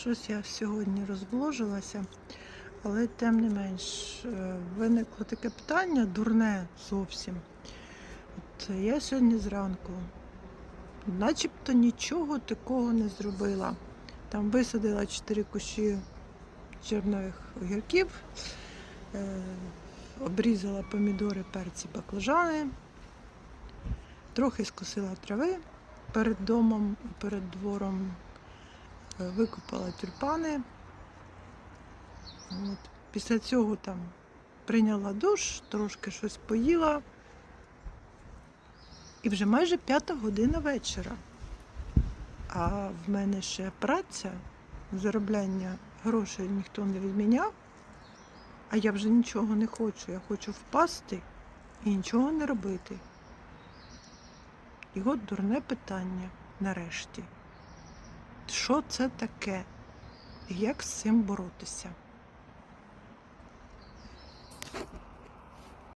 Щось я сьогодні розбложилася, але тим не менш е, виникло таке питання дурне зовсім. От я сьогодні зранку начебто нічого такого не зробила. Там висадила чотири кущі чорнових огірків, е, обрізала помідори, перці, баклажани, трохи скосила трави перед домом, перед двором е, викопала тюльпани. От. Після цього там прийняла душ, трошки щось поїла. І вже майже п'ята година вечора. А в мене ще праця, заробляння грошей ніхто не відміняв, а я вже нічого не хочу. Я хочу впасти і нічого не робити. І от дурне питання нарешті. Що це таке? І як з цим боротися?